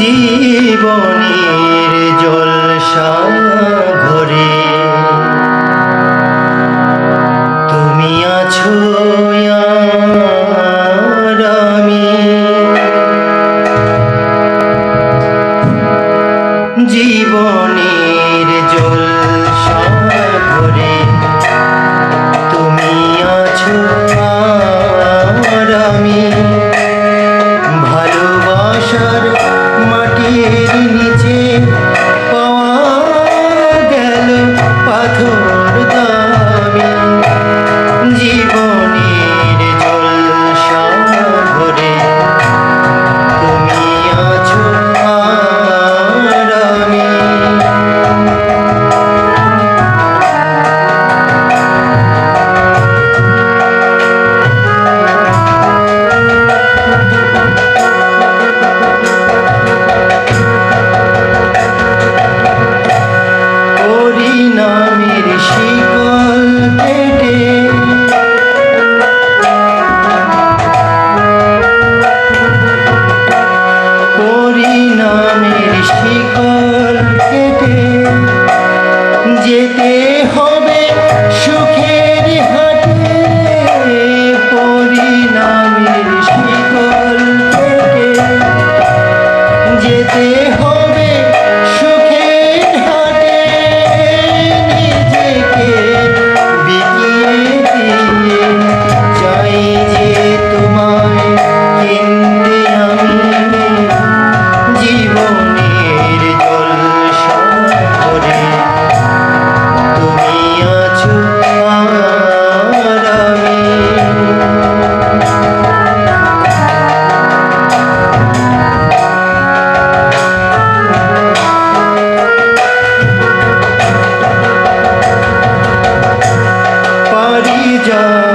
জীবনের জলসা ঘরে। জীবন কেটে যেতে Seja.